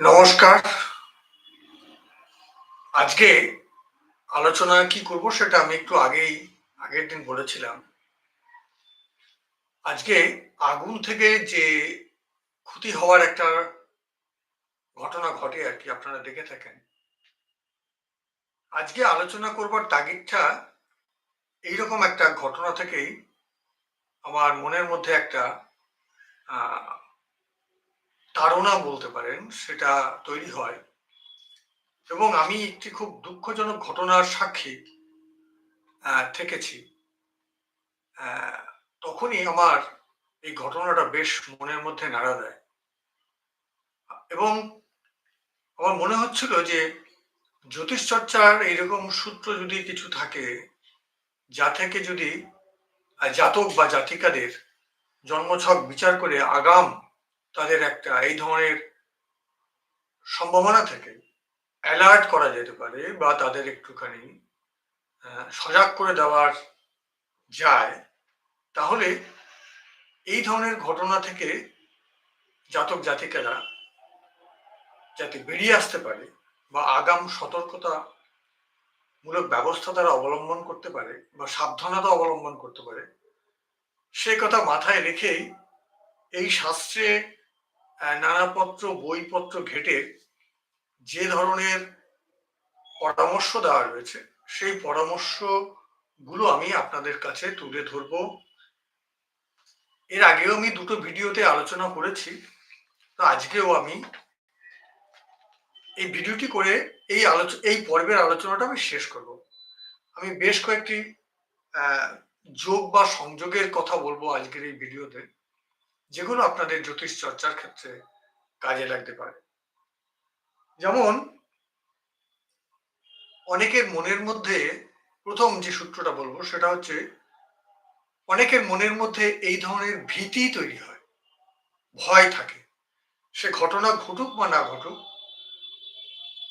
নমস্কার। আজকে আলোচনা কি করব সেটা আমি একটু আগেই, আগের দিন বলেছিলাম। আজকে আগুন থেকে যে ক্ষতি হওয়ার একটা ঘটনা ঘটে আর কি, আপনারা দেখে থাকেন। আজকে আলোচনা করবার তাগিদটা এইরকম একটা ঘটনা থেকেই আমার মনের মধ্যে একটা তাড়না বলতে পারেন, সেটা তৈরি হয়। এবং আমি একটি খুব দুঃখজনক ঘটনার সাক্ষী থেকেছি। তখনই আমার এই ঘটনাটা বেশ মনের মধ্যে নাড়া দেয়। এবং আমার মনে হচ্ছিল যে জ্যোতিষ চর্চার এইরকম সূত্র যদি কিছু থাকে, যা থেকে যদি জাতক বা জাতিকাদের জন্মছক বিচার করে আগাম তাদের একটা এই ধরনের সম্ভাবনা থেকে। অ্যালার্ট করা যেতে পারে বা তাদের একটুখানি সজাগ করে দেওয়ার যায়। তাহলে এই ধরনের ঘটনা থেকে জাতক জাতিকারা যাতে বেরিয়ে আসতে পারে বা আগাম সতর্কতা মূলক ব্যবস্থা তারা অবলম্বন করতে পারে বা সাবধানতা অবলম্বন করতে পারে, সে কথা মাথায় রেখেই এই শাস্ত্রে নানাপত্র বইপত্র ঘেটে যে ধরনের পরামর্শ দেওয়া রয়েছে, সেই পরামর্শগুলো আমি আপনাদের কাছে তুলে ধরবো। এর আগেও আমি দুটো ভিডিওতে আলোচনা করেছি, তো আজকেও আমি এই ভিডিওটি করে এই আলোচ, এই পর্বের আলোচনাটা আমি শেষ করব। আমি বেশ কয়েকটি যোগ বা সংযোগের কথা বলব আজকের এই ভিডিওতে। যেগুলো আপনাদের জ্যোতিষ চর্চার ক্ষেত্রে কাজে লাগতে পারে। যেমন, অনেকের মনের মধ্যে প্রথম যে সূত্রটা বলব সেটা হচ্ছে, অনেকের মনের মধ্যে এই ধরনের ভীতি তৈরি হয়, ভয় থাকে। সে ঘটনা ঘটুক বা না ঘটুক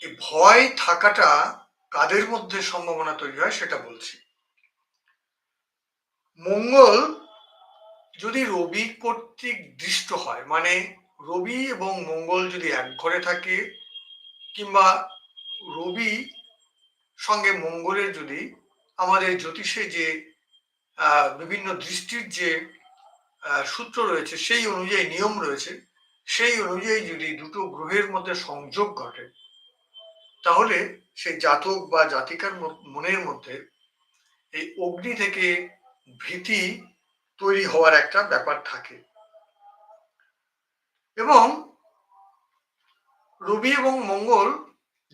এই ভয় থাকাটা কাদের মধ্যে সম্ভাবনা তৈরি হয় সেটা বলছি। মঙ্গল যদি রবি কর্তৃক দৃষ্ট হয় মানে রবি এবং মঙ্গল যদি এক ঘরে থাকে, কিংবা রবি সঙ্গে মঙ্গলের যদি আমাদের জ্যোতিষে যে বিভিন্ন দৃষ্টির যে সূত্র রয়েছে, সেই অনুযায়ী নিয়ম রয়েছে, সেই অনুযায়ী যদি দুটো গ্রহের মধ্যে সংযোগ ঘটে, তাহলে সেই জাতক বা জাতিকার মনের মধ্যে এই অগ্নি থেকে ভীতি তৈরি হওয়ার একটা ব্যাপার থাকে। এবং রবি এবং মঙ্গল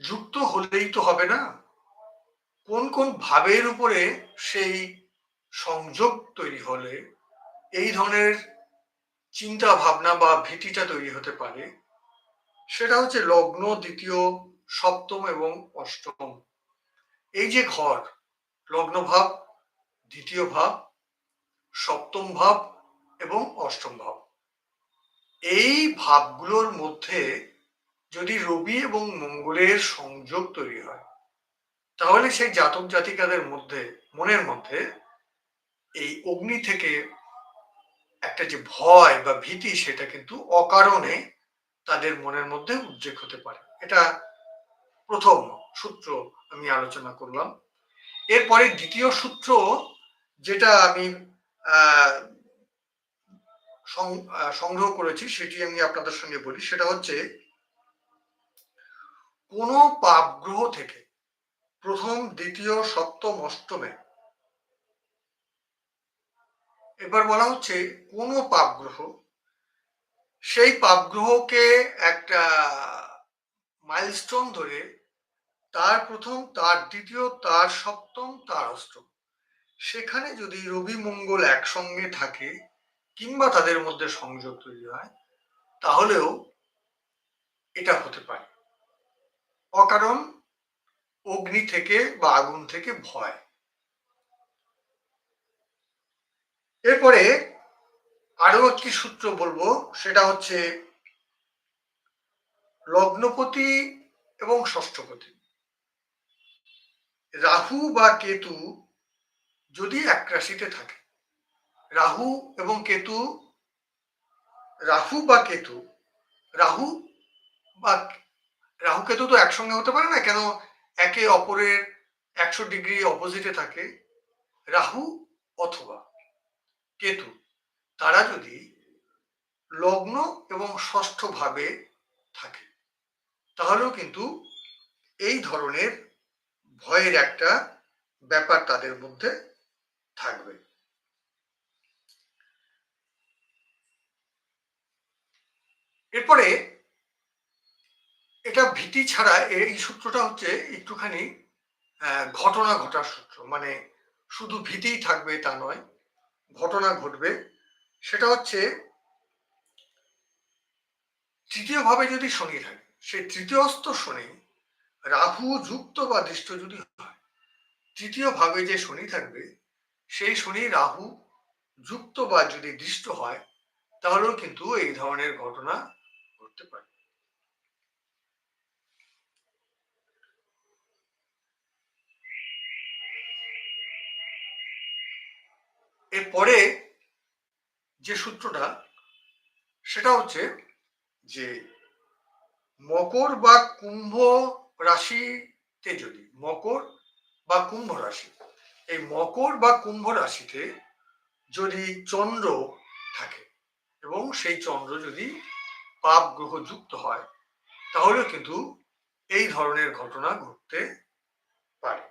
যুক্ত হলেই তো হবে না। কোন কোন ভাবের উপরে সেই সংযোগ তৈরি হলে এই ধরনের চিন্তা ভাবনা বা ভীতিটা তৈরি হতে পারে, সেটা হচ্ছে লগ্ন, দ্বিতীয়, সপ্তম এবং অষ্টম। এই যে ঘর লগ্ন ভাব দ্বিতীয় ভাব সপ্তম ভাব এবং অষ্টম ভাব। এই ভাবগুলোর মধ্যে যদি রবি এবং মঙ্গলের সংযোগ তৈরি হয়, তাহলে সেই জাতক জাতিকাদের মধ্যে, মনের মধ্যে এই অগ্নি থেকে একটা যে ভয় বা ভীতি, সেটা কিন্তু অকারণে তাদের মনের মধ্যে উদ্রেক হতে পারে। এটা প্রথম সূত্র আমি আলোচনা করলাম। এরপরে দ্বিতীয় সূত্র, যেটা আমি সংগ্রহ করেছি, সেটি আমি আপনাদের সঙ্গে বলি। সেটা হচ্ছে, কোন পাপ গ্রহ থেকে প্রথম, দ্বিতীয়, সপ্তম, অষ্টমে, এবার বলা হচ্ছে, কোন পাপ গ্রহ সেই পাপ গ্রহকে একটা মাইলস্টোন ধরে তার প্রথম, তার দ্বিতীয়, তার সপ্তম, তার অষ্টম সেখানে যদি রবি মঙ্গল একসঙ্গে থাকে কিংবা তাদের মধ্যে সংযোগ তৈরি হয়, তাহলেও এটা হতে পারে। অকারণ অগ্নি থেকে বা আগুন থেকে ভয়। এরপরে আরও একটি সূত্র বলব, সেটা হচ্ছে লগ্নপতি এবং ষষ্ঠপতি। রাহু বা কেতু যদি এক রাশিতে থাকে, রাহু এবং কেতু, রাহু বা কেতু, রাহু বা, রাহু কেতু তো একসঙ্গে হতে পারে না, কেন একে অপরের একশো ডিগ্রি অপোজিটে থাকে, রাহু অথবা কেতু। তারা যদি লগ্ন এবং ষষ্ঠ ভাবে থাকে, তাহলেও কিন্তু এই ধরনের ভয়ের একটা ব্যাপার তাদের মধ্যে থাকবে। এরপরে এটা ভীতি ছাড়া এই সূত্রটা হচ্ছে একটুখানি ঘটনা ঘটার সূত্র। মানে শুধু ভীতিই থাকবে তা নয়, ঘটনা ঘটবে। সেটা হচ্ছে তৃতীয় ভাবে যদি শনি থাকে, সেই তৃতীয়স্থ শনি রাহু, যুক্ত বা দৃষ্ট যদি হয় তৃতীয় ভাবে যে শনি থাকবে সেই শনি রাহু যুক্ত বা যদি দৃষ্ট হয়, তাহলেও কিন্তু এই ধরনের ঘটনা ঘটতে পারে। এরপরে যে সূত্রটা, সেটা হচ্ছে যে মকর বা কুম্ভ রাশিতে যদি, মকর বা কুম্ভ রাশি এই মকর বা কুম্ভ রাশিতে যদি চন্দ্র থাকে এবং সেই চন্দ্র যদি পাপ গ্রহ যুক্ত হয়, তাহলে কিন্তু এই ধরনের ঘটনা ঘটতে পারে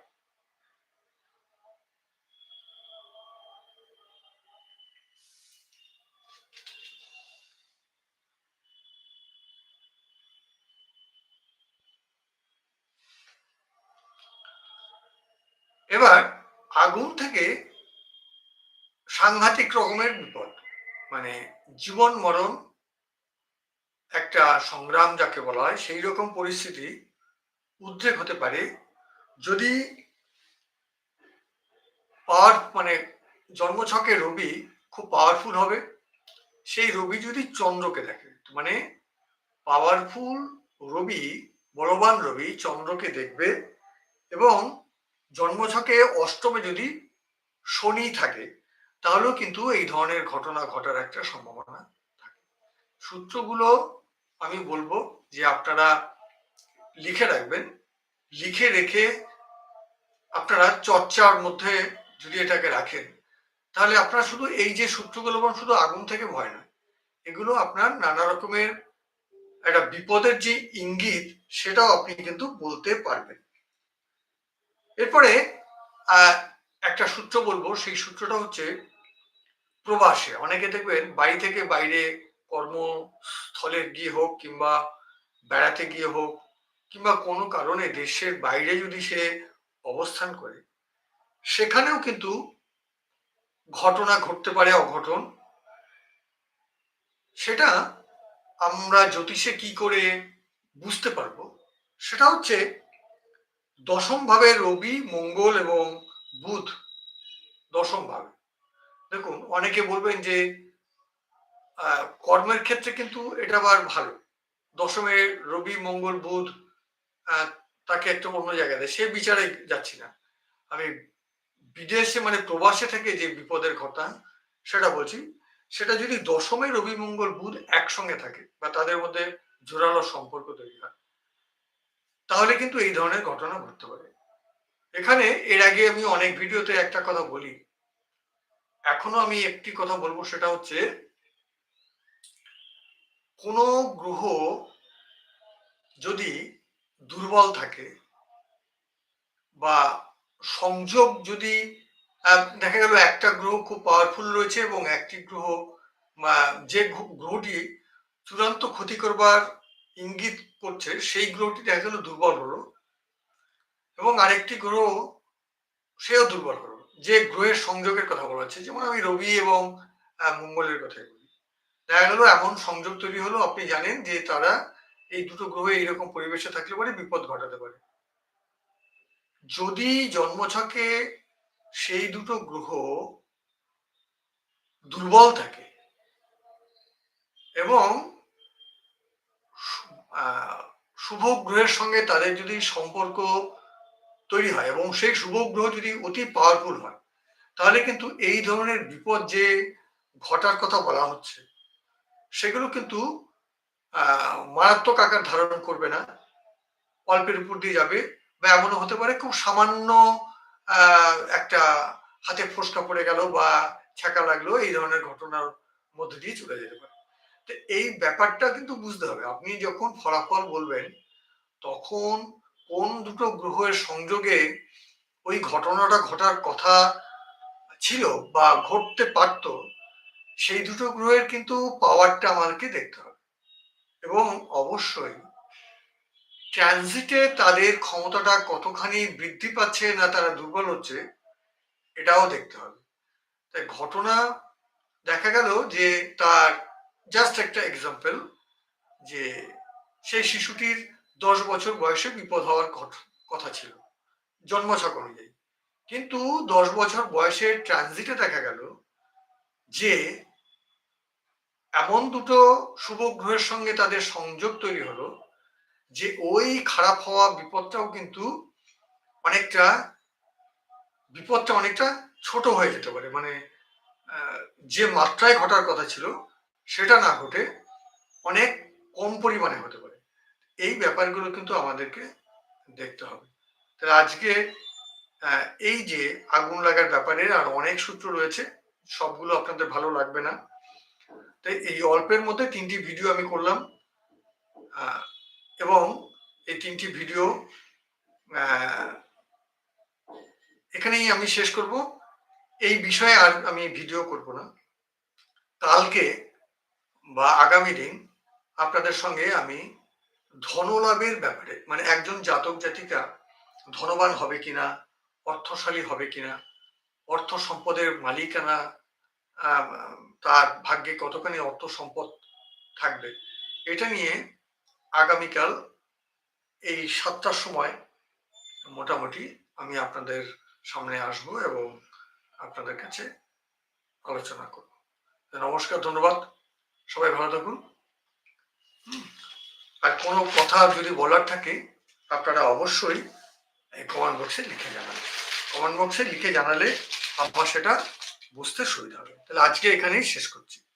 এবার আগুন থেকে সাংঘাতিক রকমের বিপদ মানে জীবন মরণ একটা সংগ্রাম যাকে বলা হয়, সেই রকম পরিস্থিতি উদ্রেক হতে পারে যদি পাওয়ার মানে জন্মছকে রবি খুব পাওয়ারফুল হবে। সেই রবি যদি চন্দ্রকে দেখে মানে পাওয়ারফুল রবি, বলবান রবি চন্দ্রকে দেখবে এবং জন্মছকে অষ্টমে যদি শনি থাকে, তাহলেও কিন্তু এই ধরনের ঘটনা ঘটার একটা সম্ভাবনা থাকে। সূত্রগুলো আমি বলব যে আপনারা লিখে রাখবেন। লিখে রেখে আপনারা চর্চার মধ্যে যদি এটাকে রাখেন, তাহলে আপনারা শুধু এই যে সূত্রগুলো শুধু আগুন থেকে ভয় নয়, এগুলো আপনার নানা রকমের একটা বিপদের যে ইঙ্গিত, সেটাও আপনি কিন্তু বলতে পারবেন। এরপরে একটা সূত্র বলব, সেই সূত্রটা হচ্ছে প্রবাসে। অনেকে দেখবেন বাড়ি থেকে বাইরে কর্মস্থলে গিয়ে হোক কিংবা বেড়াতে গিয়ে হোক কিংবা কোনো কারণে দেশের বাইরে যদি সে অবস্থান করে, সেখানেও কিন্তু ঘটনা ঘটতে পারে, অঘটন। সেটা আমরা জ্যোতিষে কি করে বুঝতে পারব? সেটা হচ্ছে দশম ভাবে রবি, মঙ্গল এবং বুধ দশম ভাবে। দেখুন, অনেকে বলবেন যে কর্মের ক্ষেত্রে কিন্তু এটা আবার ভালো। দশমে রবি, মঙ্গল, বুধ তাকে একটা অন্য জায়গায় দেয়। সে বিচারে যাচ্ছি না। আমি বিদেশে মানে প্রবাসে থেকে যে বিপদের ঘটনা, সেটা বলছি, সেটা যদি দশমে রবি, মঙ্গল, বুধ একসঙ্গে থাকে বা তাদের মধ্যে জোরালো সম্পর্ক তৈরি হয় তাহলে কিন্তু এই ধরনের ঘটনা ঘটতে পারে। এখানে এর আগে আমি অনেক ভিডিওতে একটা কথা বলি। এখনও আমি একটি কথা বলব, সেটা হচ্ছে কোনো গ্রহ যদি দুর্বল থাকে বা সংযোগ যদি দেখা গেল একটা গ্রহ খুব পাওয়ারফুল রয়েছে এবং একটি গ্রহ যে গ্রহটি চূড়ান্ত ক্ষতি করবার ইঙ্গিত করছে, সেই গ্রহটি দেখা গেল দুর্বল হলো। এবং আরেকটি গ্রহ, সেও দুর্বল হলো। যে গ্রহের সংযোগের কথা বলা হচ্ছে, যেমন আমি রবি এবং মঙ্গলের কথাই বলি। দেখা গেল এমন সংযোগ তৈরি হলো, আপনি জানেন যে তারা এই দুটো গ্রহ এইরকম পরিবেশে থাকলে পরে বিপদ ঘটাতে পারে। যদি জন্মছকে সেই দুটো গ্রহ দুর্বল থাকে এবং শুভ গ্রহের সঙ্গে তাদের যদি সম্পর্ক তৈরি হয় এবং সেই শুভ গ্রহ যদি অতি পাওয়ারফুল হয়, তাহলে কিন্তু এই ধরনের বিপদ যে ঘটার কথা বলা হচ্ছে, সেগুলো কিন্তু মারাত্মক আকার ধারণ করবে না। অল্পের উপর দিয়ে যাবে বা এমনও হতে পারে খুব সামান্য একটা হাতে ফোসকা পড়ে গেল বা ছ্যাঁকা লাগল, এই ধরনের ঘটনার মধ্যে দিয়ে চলে যেতে পারে। এই ব্যাপারটা কিন্তু বুঝতে হবে। আপনি যখন ফলাফল বলবেন, তখন কোন দুটো গ্রহের সংযোগে ওই ঘটনাটা ঘটার কথা ছিল বা ঘটতে পারত, সেই দুটো গ্রহের কিন্তু পাওয়ারটা আমাদেরকে দেখতে হবে। এবং অবশ্যই ট্রানজিটে তাদের ক্ষমতাটা কতখানি বৃদ্ধি পাচ্ছে না তারা দুর্বল হচ্ছে, এটাও দেখতে হবে। তাই ঘটনা দেখা গেল যে তার জাস্ট একটা এক্সাম্পল যে সেই শিশুটির দশ বছর বয়সে বিপদ হওয়ার কথা ছিল, জন্মছক অনুযায়ী। কিন্তু দশ বছর বয়সে ট্রানজিটে দেখা গেল যে এমন দুটো শুভ গ্রহের সঙ্গে তাদের সংযোগ তৈরি হলো যে ওই খারাপ হওয়া বিপদটাও কিন্তু অনেকটা, বিপদটা অনেকটা ছোট হয়ে যেতে পারে। মানে যে মাত্রায় ঘটার কথা ছিল সেটা না ঘটে অনেক কম পরিমাণে হতে পারে। এই ব্যাপারগুলো কিন্তু আমাদেরকে দেখতে হবে। তাহলে আজকে এই যে আগুন লাগার ব্যাপারে আর অনেক সূত্র রয়েছে, সবগুলো আপনাদের ভালো লাগবে না। তাই এই অল্পের মধ্যে তিনটি ভিডিও আমি করলাম। এবং এই তিনটি ভিডিও এখানেই আমি শেষ করব। এই বিষয়ে আর আমি ভিডিও করব না। কালকে বা আগামী দিন আপনাদের সঙ্গে আমি ধনলাভের ব্যাপারে মানে একজন জাতক জাতিকা ধনবান হবে কিনা, অর্থশালী হবে কিনা, অর্থ সম্পদের মালিকানা তার ভাগ্যে কতখানি অর্থ সম্পদ থাকবে, এটা নিয়ে আগামীকাল এই সাতটার সময় মোটামুটি আমি আপনাদের সামনে আসব এবং আপনাদের কাছে আলোচনা করব। নমস্কার, ধন্যবাদ। সবাই ভালো থাকুন। আর কোনো কথা যদি বলার থাকে, আপনারা অবশ্যই এই কমেন্ট বক্সে লিখে জানান। কমেন্ট বক্সে লিখে জানালে আমার সেটা বুঝতে সুবিধা হবে। তাহলে আজকে এখানেই শেষ করছি।